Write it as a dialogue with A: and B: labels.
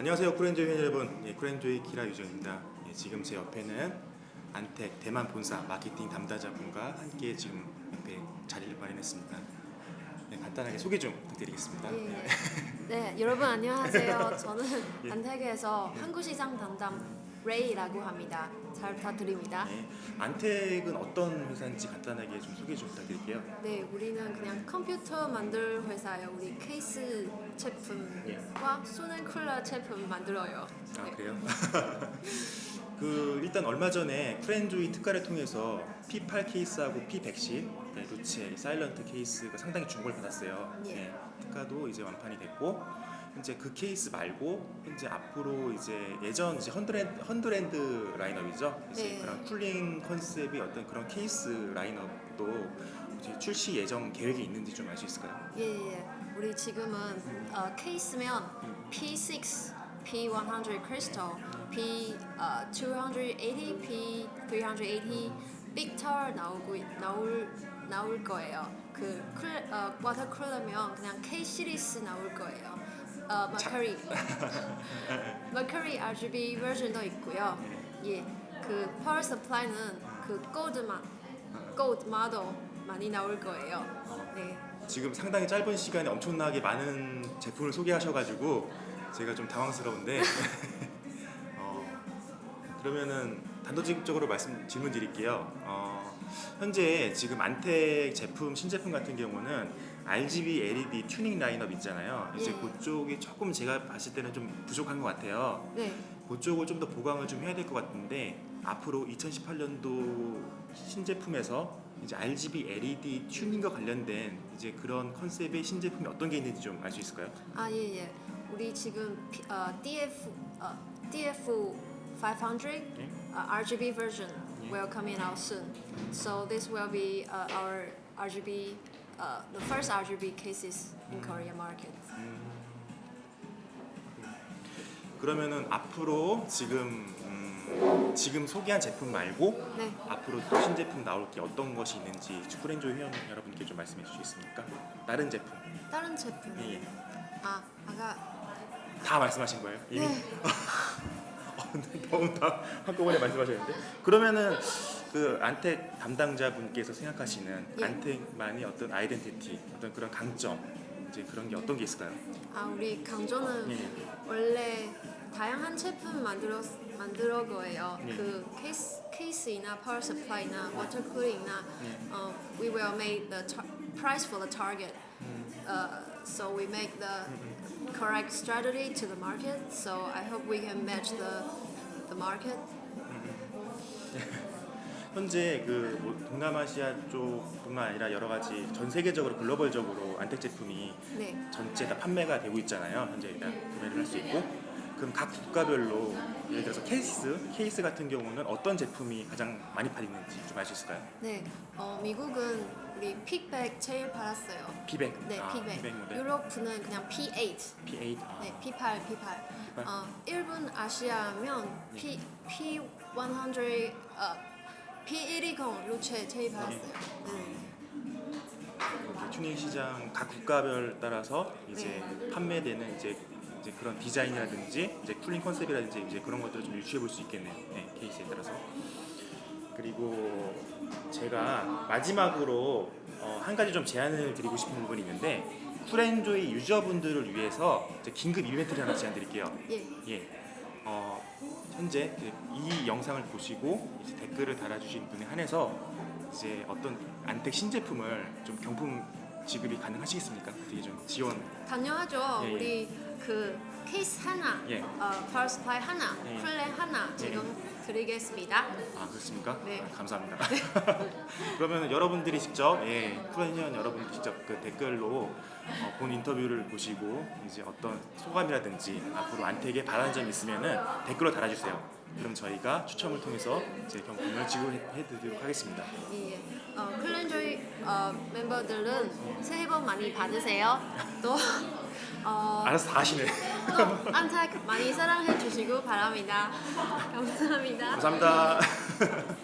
A: 안녕하세요. 쿠렌조이 팬 여러분. 예, 쿠렌조이 키라 유저입니다. 예, 지금 제 옆에는 안텍 대만 본사 마케팅 담당자분과 함께 지금 옆에 자리를 마련했습니다. 네, 간단하게 소개 좀 부탁드리겠습니다.
B: 예. 네, 여러분 안녕하세요. 저는
A: 예.
B: 안텍에서 한국 시장 담당 레이라고 합니다. 잘 부탁드립니다.
A: 네, 안텍은 어떤 회사인지 간단하게 좀 소개 좀 부탁드릴게요
B: 네, 우리는 그냥 컴퓨터 만들 회사예요. 우리 케이스 제품과 소는 쿨러 제품 만들어요.
A: 아
B: 네.
A: 그래요? 그 일단 얼마 전에 프렌조이 특가를 통해서 P8 케이스하고 P110 네, 루체 사일런트 케이스가 상당히 주목을 받았어요.
B: 예.
A: 네, 특가도 이제 완판이 됐고 현재 그 케이스 말고 현재 앞으로 이제 예전 이제 헌드랜드, 헌드랜드 라인업이죠. 이제
B: 네.
A: 그런 쿨링 컨셉의 어떤 그런 케이스 라인업도 이제 출시 예정 계획이 있는지 좀 알 수 있을까요?
B: 예, 예, 예. 우리 지금은 어, 케이스면 P6, P100 크리스탈, P 어, 280, P380 빅터 나오고 있- 나올 나올 거예요. 그 쿨, 어, 워터 쿨러면 그냥 K 시리즈 나올 거예요. 어, 머커리 머커리 RGB 버전도 있고요. 예, 그 파워 서플라이는 그 골드만 골드 모델 많이 나올 거예요. 네.
A: 지금 상당히 짧은 시간에 엄청나게 많은 제품을 소개하셔가지고 제가 좀 당황스러운데 어, 그러면은 단도직입적으로 말씀 질문 드릴게요. 어, 현재 지금 안텍 제품 신제품 같은 경우는 RGB LED 튜닝 라인업 있잖아요. 이제
B: 예.
A: 그쪽이 조금 제가 봤을 때는 좀 부족한 것 같아요.
B: 네.
A: 그쪽을 좀 더 보강을 좀 해야 될 것 같은데 앞으로 2018년도 신제품에서 이제 RGB LED 튜닝과 관련된 이제 그런 컨셉의 신제품이 어떤 게 있는지 좀 알 수 있을까요?
B: 아, 예, 예. 우리 지금 어, DF 어, DF 500
A: 예.
B: uh, RGB
A: Yeah.
B: Will come in out soon. So this will be uh, our RGB uh, the first RGB cases in Korea market.
A: 그러면은 앞으로 지금 음, 지금 소개한 제품 말고
B: 네.
A: 앞으로 또 신제품 나올 게 어떤 것이 있는지 쿠렌조 회원 여러분께 좀 말씀해 주시겠습니까? 다른 제품
B: 다른 제품.
A: 예, 예.
B: 아, 아까
A: 다 말씀하신 거예요? 이미?
B: 네.
A: 너무 다 한꺼번에 말씀하셨는데 그러면은 그 안텍 담당자분께서 생각하시는
B: 예.
A: 안텍만의 어떤 아이덴티티 어떤 그런 강점 이제 그런 게 어떤 게 있을까요?
B: 아, 우리 강조는
A: 예.
B: 원래 다양한 제품 만들어 만들어 거예요.
A: 네.
B: 그 케이스 케이스이나 파워 서플라이나 워터 쿨링이나
A: 네.
B: 어, we will make the tar- price for the target. Uh, so we make the correct strategy to the market. So I hope we can match the the market.
A: 현재 그뭐 동남아시아 쪽뿐만 아니라 여러 가지 전 세계적으로 글로벌적으로 안텍 제품이
B: 네.
A: 전체 다 판매가 되고 있잖아요. 현재 일단 구매를 할 수 있고 그럼 각 국가별로 예를 들어서 케이스 케이스 같은 경우는 어떤 제품이 가장 많이 팔리는지 좀 알 수 있을까요?
B: 네. 어, 미국은 우리 픽백 제일 팔았어요.
A: P100
B: 네,
A: 아,
B: 픽백.
A: P100 모델
B: 유로프는 그냥 P8.
A: P8 아,
B: 네, P8, P8. 어, 일본 아시아면 P P100 어, P120 루체 제일 받았어요. 네.
A: 이렇게 튜닝 시장 각 국가별 따라서 이제 판매되는 이제 이제 그런 디자인이라든지 이제 쿨링 컨셉이라든지 이제 그런 것들을 좀 유추해 볼 수 있겠네요. 네, 케이스에 따라서. 그리고 제가 마지막으로 어, 한 가지 좀 제안을 드리고 싶은 부분이 있는데 쿨엔조이 유저분들을 위해서 이제 긴급 이벤트를 하나 제안드릴게요.
B: 예.
A: 예. 어, 현재 이 영상을 보시고 이제 댓글을 달아주신 분에 한해서 이제 어떤 안텍 신제품을 좀 경품 지급이 가능하시겠습니까? 되게 좀 지원.
B: 당연하죠.
A: 예, 예.
B: 우리 그 케이스 하나,
A: 예.
B: 어, 파워 스파이 하나,
A: 예.
B: 플랜 하나 지금 드리겠습니다.
A: 아 그렇습니까?
B: 네.
A: 아, 감사합니다. 그러면 여러분들이 직접 예, 쿨엔전 여러분들 직접 그 댓글로 어, 본 인터뷰를 보시고 이제 어떤 소감이라든지 앞으로 안텍에 바라는 점 있으면은 댓글로 달아주세요. 그럼 저희가 추첨을 통해서 이제 경품을 지급해드리도록 하겠습니다.
B: 예. 예. 어, 클렌저이 어, 멤버들은 새해 복 많이 받으세요. 또 어,
A: 알아서 다 하시네.
B: 또 안탁 많이 사랑해 주시고 바랍니다. 감사합니다.
A: 감사합니다.